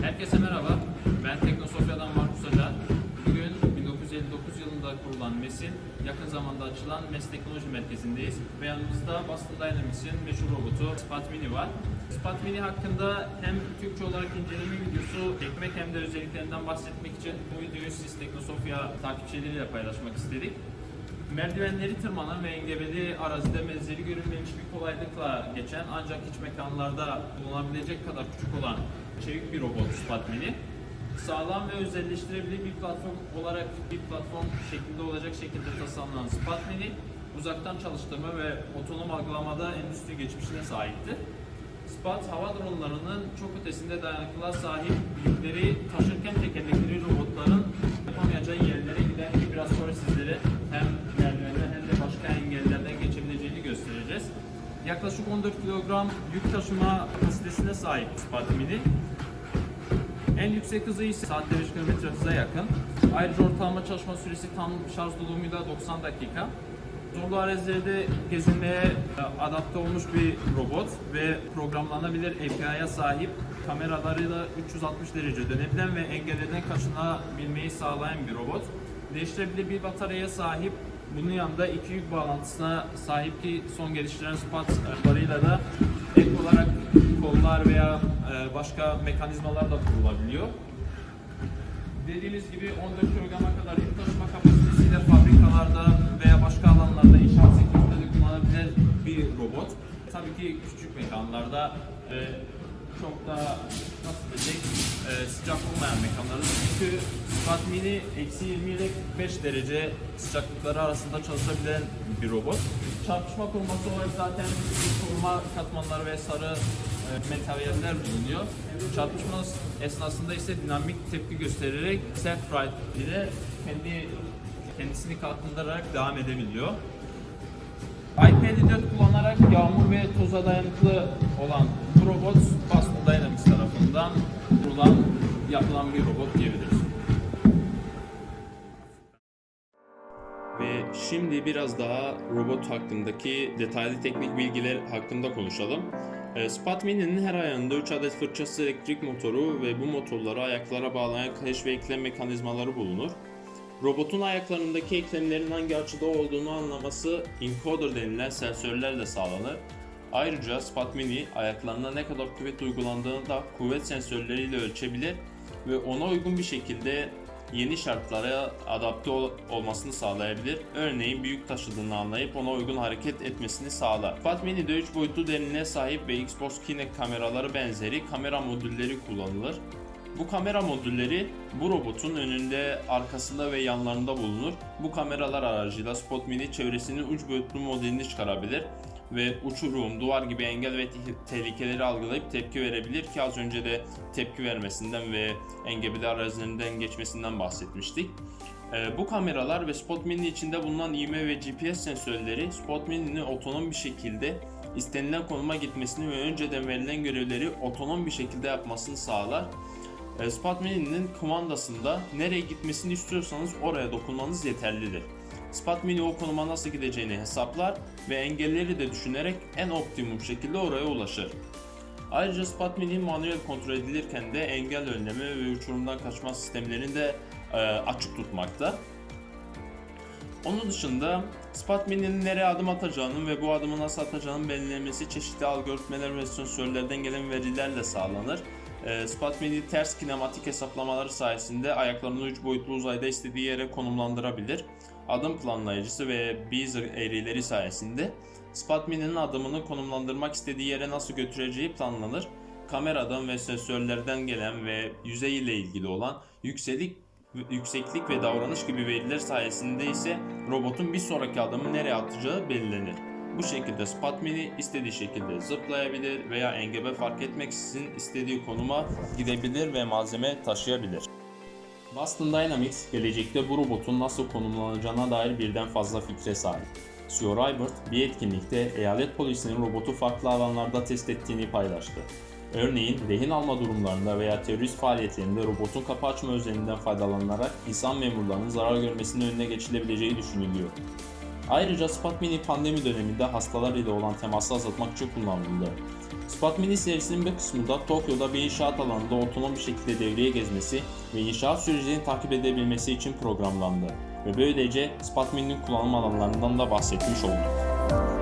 Herkese merhaba. Ben Teknosofya'dan Markus Acar. Bugün 1959 yılında kurulan MES'in yakın zamanda açılan MES Teknoloji Merkezi'ndeyiz. Ve yanımızda Boston Dynamics'in meşhur robotu Spot Mini var. Spot Mini hakkında hem Türkçe olarak inceleme videosu çekmek hem de özelliklerinden bahsetmek için bu videoyu siz Teknosofya takipçileriyle paylaşmak istedik. Merdivenleri tırmanan ve engebeli arazide menzili görülmemiş bir kolaylıkla geçen ancak iç mekanlarda bulunabilecek kadar küçük olan çevik bir robot Spot Mini. Sağlam ve özelleştirebilir bir platform olarak bir platform şeklinde olacak şekilde tasarlanan Spot Mini uzaktan çalıştırma ve otonom algılamada endüstri geçmişine sahipti. Spot hava dronlarının çok ötesinde dayanıklılığa sahip yükleri taşırken tekerlekli robotların yapamayacağı yerlere giden ki biraz sonra sizlere hem merdivenler hem de başka engellerden geçebileceğini göstereceğiz. Yaklaşık 14 kilogram yük taşıma kapasitesine sahip Spot Mini. En yüksek hızı ise saatte 5 km hıza yakın. Ayrıca ortalama çalışma süresi tam şarj dolumuyla 90 dakika. Zorlu arazilerde gezinmeye e, adapte olmuş bir robot ve programlanabilir API'ye sahip kameralarıyla 360 derece dönebilen ve engellerden kaçınabilmeyi sağlayan bir robot. Değiştirebilir bir bataryaya sahip. Bunun yanında iki yük bağlantısına sahip ki son geliştirilen spatlarıyla da ek olarak kollar veya e, başka mekanizmalar da kurulabiliyor. Dediğimiz gibi 14 kilograma kadar yük taşıma kapasitesiyle fabrikalarda veya başka alanlarda inşaat sektöründe de kullanılabilen bir robot. Tabii ki küçük mekanlarda e, çok da nasıl desek e, sıcak olmayan mekanlarda çünkü Spot Mini eksi 20 ile 45 derece sıcaklıkları arasında çalışabilen bir robot. Çarpışma koruması olarak zaten koruma katmanları ve sarı e, materyaller bulunuyor. Çarpışma esnasında ise dinamik tepki göstererek self ride ile kendi kendisini kalkındırarak devam edebiliyor. iPad 4 kullanarak yağmur ve toza dayanıklı olan bu robot Boston Dynamics tarafından kurulan, yapılan bir robot diyebiliriz. Şimdi biraz daha robot hakkındaki detaylı teknik bilgiler hakkında konuşalım. E, Spot Mini'nin her ayağında 3 adet fırçası elektrik motoru ve bu motorları ayaklara bağlayan kayış ve eklem mekanizmaları bulunur. Robotun ayaklarındaki eklemlerin hangi açıda olduğunu anlaması encoder denilen sensörlerle sağlanır. Ayrıca Spot Mini ayaklarına ne kadar kuvvet uygulandığını da kuvvet sensörleriyle ölçebilir ve ona uygun bir şekilde yeni şartlara adapte ol- olmasını sağlayabilir. Örneğin büyük taşıdığını anlayıp ona uygun hareket etmesini sağlar. Spot Mini'de 3 boyutlu derinliğe sahip ve Xbox Kinect kameraları benzeri kamera modülleri kullanılır. Bu kamera modülleri bu robotun önünde, arkasında ve yanlarında bulunur. Bu kameralar aracıyla Spot Mini çevresinin uç boyutlu modelini çıkarabilir ve uçurum, duvar gibi engel ve te- tehlikeleri algılayıp tepki verebilir ki az önce de tepki vermesinden ve engebeli arazilerinden geçmesinden bahsetmiştik. Ee, bu kameralar ve Spot Mini içinde bulunan ivme ve GPS sensörleri Spot Mini'nin otonom bir şekilde istenilen konuma gitmesini ve önceden verilen görevleri otonom bir şekilde yapmasını sağlar. E, Spot Mini'nin kumandasında nereye gitmesini istiyorsanız oraya dokunmanız yeterlidir. Spot Mini o konuma nasıl gideceğini hesaplar ve engelleri de düşünerek en optimum şekilde oraya ulaşır. Ayrıca Spot Mini manuel kontrol edilirken de engel önleme ve uçurumdan kaçma sistemlerini de e, açık tutmakta. Onun dışında Spot Mini'nin nereye adım atacağının ve bu adımı nasıl atacağının belirlenmesi çeşitli algoritmalar ve sensörlerden gelen verilerle sağlanır. E, Spot Mini ters kinematik hesaplamaları sayesinde ayaklarını 3 boyutlu uzayda istediği yere konumlandırabilir. Adım planlayıcısı ve Bezier eğrileri sayesinde Spot Mini'nin adımını konumlandırmak istediği yere nasıl götüreceği planlanır. Kameradan ve sensörlerden gelen ve yüzey ile ilgili olan yükselik yükseklik ve davranış gibi veriler sayesinde ise robotun bir sonraki adımı nereye atacağı belirlenir. Bu şekilde Spot Mini istediği şekilde zıplayabilir veya engebe fark etmeksizin istediği konuma gidebilir ve malzeme taşıyabilir. Boston Dynamics gelecekte bu robotun nasıl konumlanacağına dair birden fazla fikre sahip. Sue Rybert bir etkinlikte eyalet polisinin robotu farklı alanlarda test ettiğini paylaştı. Örneğin rehin alma durumlarında veya terörist faaliyetlerinde robotun kapı açma özelliğinden faydalanarak insan memurlarının zarar görmesinin önüne geçilebileceği düşünülüyor. Ayrıca Spot Mini pandemi döneminde hastalar ile olan teması azaltmak için kullanıldı. Spot Mini serisinin bir kısmında Tokyo'da bir inşaat alanında otonom bir şekilde devreye gezmesi ve inşaat sürecini takip edebilmesi için programlandı ve böylece Spot Mini'nin kullanım alanlarından da bahsetmiş olduk.